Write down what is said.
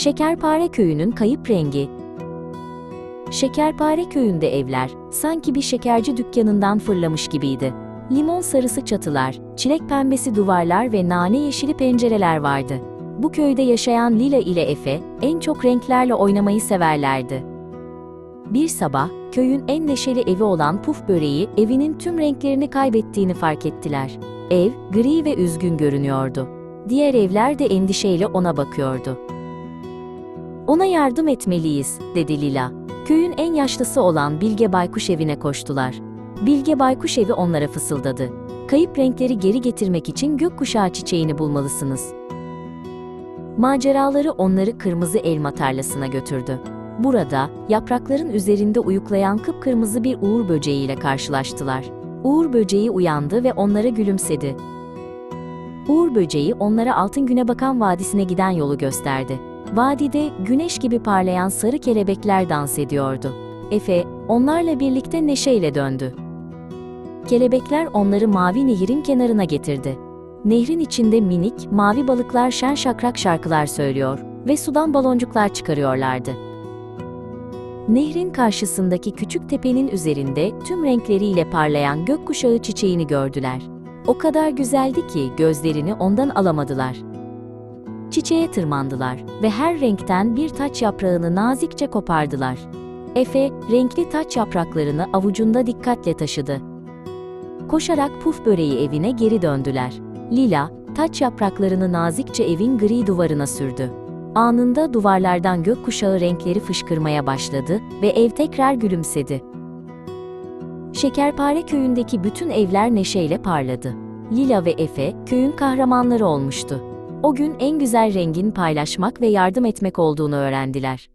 Şekerpare Köyü'nün kayıp rengi. Şekerpare Köyü'nde evler, sanki bir şekerci dükkanından fırlamış gibiydi. Limon sarısı çatılar, çilek pembesi duvarlar ve nane yeşili pencereler vardı. Bu köyde yaşayan Lila ile Efe, en çok renklerle oynamayı severlerdi. Bir sabah, köyün en neşeli evi olan Puf Böreği, evinin tüm renklerini kaybettiğini fark ettiler. Ev, gri ve üzgün görünüyordu. Diğer evler de endişeyle ona bakıyordu. Ona yardım etmeliyiz, dedi Lila. Köyün en yaşlısı olan Bilge Baykuş evine koştular. Bilge Baykuş evi onlara fısıldadı. Kayıp renkleri geri getirmek için gökkuşağı çiçeğini bulmalısınız. Maceraları onları kırmızı elma tarlasına götürdü. Burada, yaprakların üzerinde uyuklayan kıpkırmızı bir uğur böceğiyle karşılaştılar. Uğur böceği uyandı ve onlara gülümsedi. Uğur böceği onlara altın güne bakan vadisine giden yolu gösterdi. Vadide güneş gibi parlayan sarı kelebekler dans ediyordu. Efe, onlarla birlikte neşeyle döndü. Kelebekler onları mavi nehirin kenarına getirdi. Nehrin içinde minik, mavi balıklar şen şakrak şarkılar söylüyor ve sudan baloncuklar çıkarıyorlardı. Nehrin karşısındaki küçük tepenin üzerinde tüm renkleriyle parlayan gökkuşağı çiçeğini gördüler. O kadar güzeldi ki gözlerini ondan alamadılar. Çiçeğe tırmandılar ve her renkten bir taç yaprağını nazikçe kopardılar. Efe, renkli taç yapraklarını avucunda dikkatle taşıdı. Koşarak puf böreği evine geri döndüler. Lila, taç yapraklarını nazikçe evin gri duvarına sürdü. Anında duvarlardan gökkuşağı renkleri fışkırmaya başladı ve ev tekrar gülümsedi. Şekerpare köyündeki bütün evler neşeyle parladı. Lila ve Efe, köyün kahramanları olmuştu. O gün en güzel rengin paylaşmak ve yardım etmek olduğunu öğrendiler.